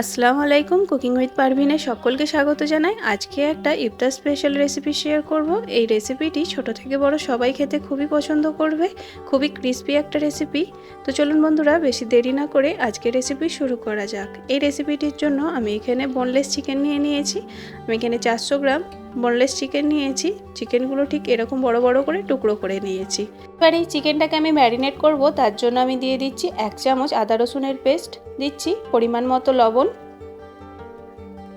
আসসালামু আলাইকুম cooking with পারভিনে সকলকে স্বাগত জানাই। আজকে একটা ইফতার স্পেশাল রেসিপি শেয়ার করব। এই রেসিপিটি ছোট থেকে বড় সবাই খেতে খুবই পছন্দ করবে। খুবই ক্রিস্পি একটা রেসিপি তো চলুন বন্ধুরা, বেশি দেরি না করে আজকে রেসিপি শুরু করা যাক। এই রেসিপিটির জন্য আমি এখানে বোনলেস চিকেন নিয়ে নিয়েছি। আমি এখানে চারশো গ্রাম বোনলেস চিকেন নিয়েছি। চিকেনগুলো ঠিক এরকম বড় বড় করে টুকরো করে নিয়েছি। এবার এই চিকেনটাকে আমি ম্যারিনেট করব, তার জন্য আমি দিয়ে দিচ্ছি এক চামচ আদা রসুনের পেস্ট দিচ্ছি পরিমাণ মতো লবণ,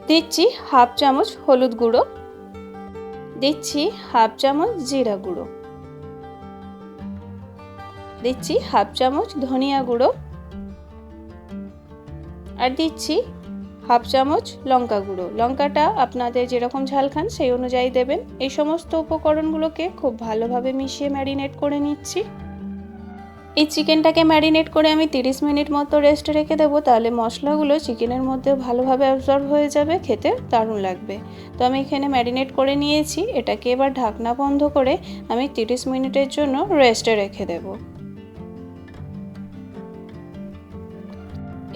দিচ্ছি হাফ চামচ হলুদ গুঁড়ো, দিচ্ছি হাফ চামচ জিরা গুঁড়ো, দিচ্ছি হাফ চামচ ধনিয়া গুঁড়ো, আর দিচ্ছি হাফ চামচ লঙ্কা গুঁড়ো। লঙ্কাটা আপনাদের যেরকম ঝাল খান সেই অনুযায়ী দেবেন। এই সমস্ত উপকরণগুলোকে খুব ভালোভাবে মিশিয়ে ম্যারিনেট করে নিচ্ছি। এই চিকেনটাকে ম্যারিনেট করে আমি 30 মিনিট মতো রেস্ট রেখে দেবো, তাহলে মশলাগুলো চিকেনের মধ্যে ভালোভাবে অ্যাবজর্ব হয়ে যাবে, খেতে দারুণ লাগবে। তো আমি এখানে ম্যারিনেট করে নিয়েছি, এটাকে এবার ঢাকনা বন্ধ করে আমি 30 মিনিটের জন্য রেস্টে রেখে দেবো।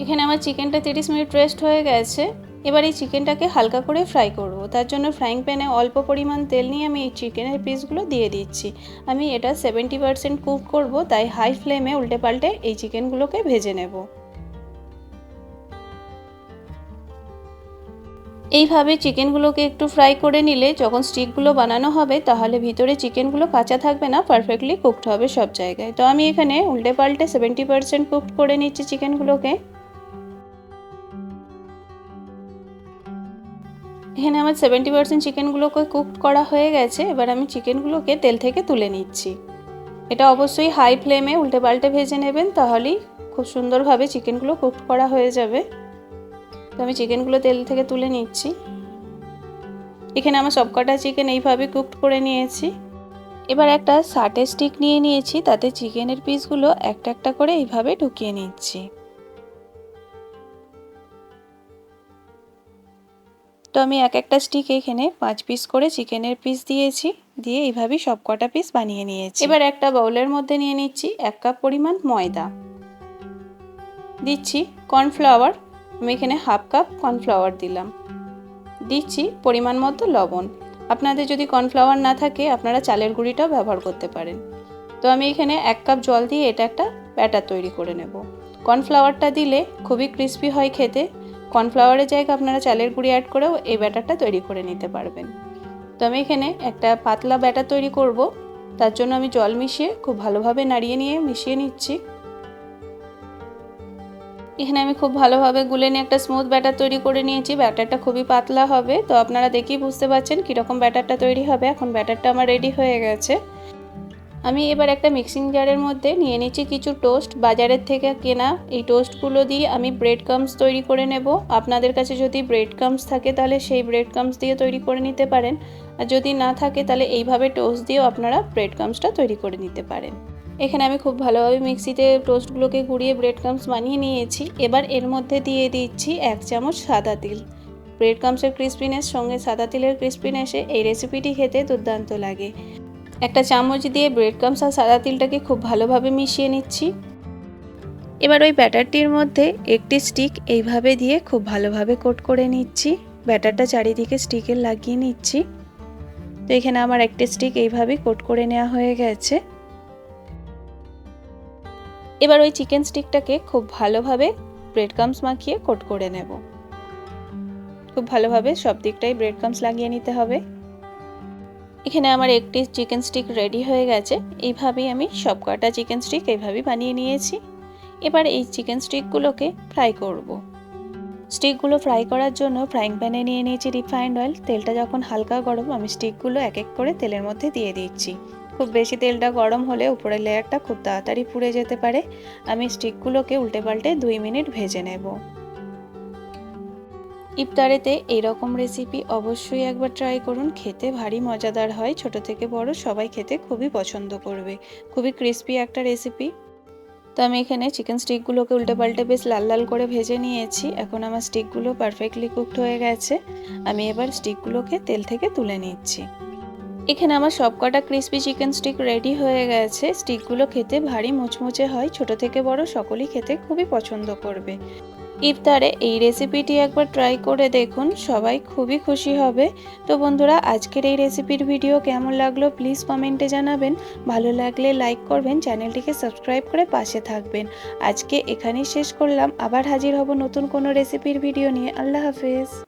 এখানে আমার চিকেনটা 30 মিনিট রেস্ট হয়ে গেছে। এবার এই চিকেনটাকে হালকা করে ফ্রাই করব। তার জন্য ফ্রাইং প্যানে অল্প পরিমাণ তেল নিয়ে আমি এই চিকেনের পিসগুলো দিয়ে দিচ্ছি। আমি এটা সেভেন্টি পারসেন্ট কুক করব, তাই হাই ফ্লেমে উল্টে পাল্টে এই চিকেনগুলোকে ভেজে নেব। এইভাবে চিকেনগুলোকে একটু ফ্রাই করে নিলে যখন স্টিকগুলো বানানো হবে, তাহলে ভিতরে চিকেনগুলো কাঁচা থাকবে না পারফেক্টলি কুকড হবে সব জায়গায়। তো আমি এখানে উল্টে পাল্টে সেভেন্টি পারসেন্ট কুকড করে নিচ্ছি চিকেনগুলোকে এখানে আমার সেভেন্টি পার্সেন্ট চিকেনগুলোকে কুক করা হয়ে গেছে। এবার আমি চিকেনগুলোকে তেল থেকে তুলে নিচ্ছি। এটা অবশ্যই হাই ফ্লেমে উল্টে পাল্টে ভেজে নেবেন, তাহলেই খুব সুন্দরভাবে চিকেনগুলো কুক করা হয়ে যাবে। তো আমি চিকেনগুলো তেল থেকে তুলে নিচ্ছি। এখানে আমার সবকটা চিকেন এইভাবে কুকড করে নিয়েছি। এবার একটা সাটে স্টিক নিয়ে নিয়েছি, তাতে চিকেনের পিসগুলো একটা একটা করে এইভাবে ঢুকিয়ে নিচ্ছি। তো আমি এক একটা স্টিক এখানে পাঁচ পিস করে চিকেনের পিস দিয়েছি, দিয়ে এইভাবেই সব কটা পিস বানিয়ে নিয়েছি। এবার একটা বাউলের মধ্যে নিয়ে নিচ্ছি এক কাপ পরিমাণ ময়দা। দিচ্ছি কর্নফ্লাওয়ার আমি এখানে হাফ কাপ কর্নফ্লাওয়ার দিলাম। দিচ্ছি পরিমাণ মতো লবণ। আপনাদের যদি কর্নফ্লাওয়ার না থাকে, আপনারা চালের গুঁড়িটাও ব্যবহার করতে পারেন। তো আমি এখানে এক কাপ জল দিয়ে এটা একটা ব্যাটার তৈরি করে নেব। কর্নফ্লাওয়ারটা দিলে খুবই ক্রিস্পি হয় খেতে। কর্নফ্লাওয়ারের জায়গায় আপনারা চালের গুঁড়ি অ্যাড করেও এই ব্যাটারটা তৈরি করে নিতে পারবেন। তো আমি এখানে একটা পাতলা ব্যাটার তৈরি করব। তার জন্য আমি জল মিশিয়ে খুব ভালোভাবে নাড়িয়ে নিয়ে মিশিয়ে নিচ্ছি। এখানে আমি খুব ভালোভাবে গুলে নিয়ে একটা স্মুথ ব্যাটার তৈরি করে নিয়েছি। ব্যাটারটা খুবই পাতলা হবে। তো আপনারা দেখেই বুঝতে পারছেন কীরকম ব্যাটারটা তৈরি হবে। এখন ব্যাটারটা আমার রেডি হয়ে গেছে। আমি এবার একটা মিক্সিং জারের মধ্যে নিয়ে নিচ্ছি কিছু টোস্ট বাজারের থেকে কেনা এই টোস্টগুলো দিয়ে আমি ব্রেড কামস তৈরি করে নেব। আপনাদের কাছে যদি ব্রেড কামস থাকে তাহলে সেই ব্রেড কামস দিয়ে তৈরি করে নিতে পারেন। আর যদি না থাকে তাহলে এইভাবে টোস্ট দিয়েও আপনারা ব্রেড কামসটা তৈরি করে নিতে পারেন। এখানে আমি খুব ভালোভাবে মিক্সিতে টোস্টগুলোকে গুঁড়িয়ে ব্রেড কামস বানিয়ে নিয়েছি। এবার এর মধ্যে দিয়ে দিচ্ছি এক চামচ সাদা তিল। ব্রেড কামসের ক্রিসপিনেস সঙ্গে সাদা তিলের ক্রিসপিনেসে এই রেসিপিটি খেতে দুর্দান্ত লাগে। একটা চামচ দিয়ে ব্রেড ক্রামস আর সাদা তিলটাকে খুব ভালোভাবে মিশিয়ে নিচ্ছি। এবার ওই ব্যাটারটির মধ্যে একটি স্টিক এইভাবে দিয়ে খুব ভালোভাবে কোট করে নিচ্ছি। ব্যাটারটা চারিদিকে স্টিকের লাগিয়ে নিচ্ছি। তো এখানে আমার একটি স্টিক এইভাবে কোট করে নেওয়া হয়ে গেছে। এবার ওই চিকেন স্টিকটাকে খুব ভালোভাবে ব্রেড ক্রামস মাখিয়ে কোট করে নেব। খুব ভালোভাবে সব দিকটাই ব্রেড ক্রামস লাগিয়ে নিতে হবে। এখানে আমার একটি চিকেন স্টিক রেডি হয়ে গেছে। এইভাবেই আমি সব কটা চিকেন স্টিক এইভাবেই বানিয়ে নিয়েছি। এবার এই চিকেন স্টিকগুলোকে ফ্রাই করব। স্টিকগুলো ফ্রাই করার জন্য ফ্রাইং প্যানে নিয়ে নিয়েছি রিফাইন্ড অয়েল তেলটা যখন হালকা গরম, আমি স্টিকগুলো এক এক করে তেলের মধ্যে দিয়ে দিচ্ছি। খুব বেশি তেলটা গরম হলে উপরের লেয়ারটা খুব তাড়াতাড়ি পুড়ে যেতে পারে। আমি স্টিকগুলোকে উল্টে পাল্টে দুই মিনিট ভেজে নেব। ইফতারেতে এইরকম রেসিপি অবশ্যই একবার ট্রাই করুন। খেতে ভারী মজাদার হয়। ছোট থেকে বড় সবাই খেতে খুবই পছন্দ করবে। খুবই ক্রিস্পি একটা রেসিপি তো আমি এখানে চিকেন স্টিকগুলোকে উল্টে পাল্টে বেশ লাল লাল করে ভেজে নিয়েছি। এখন আমার স্টিকগুলো পারফেক্টলি কুকড হয়ে গেছে। আমি এবার স্টিকগুলোকে তেল থেকে তুলে নিচ্ছি। এখানে আমার সবকটা ক্রিস্পি চিকেন স্টিক রেডি হয়ে গেছে। স্টিকগুলো খেতে ভারী মুচমুচে হয়। ছোট থেকে বড় সকলেই খেতে খুবই পছন্দ করবে। ইফতারে এই রেসিপিটি একবার ট্রাই করে দেখুন, সবাই খুবই খুশি হবে। তো বন্ধুরা, আজকের এই রেসিপির ভিডিও কেমন লাগল প্লিজ কমেন্টে জানাবেন। ভালো লাগলে লাইক করবেন চ্যানেলটিকে সাবস্ক্রাইব করে পাশে থাকবেন। আজকে এখানেই শেষ করলাম, আবার হাজির হব নতুন কোনো রেসিপির ভিডিও নিয়ে। আল্লাহ হাফেজ।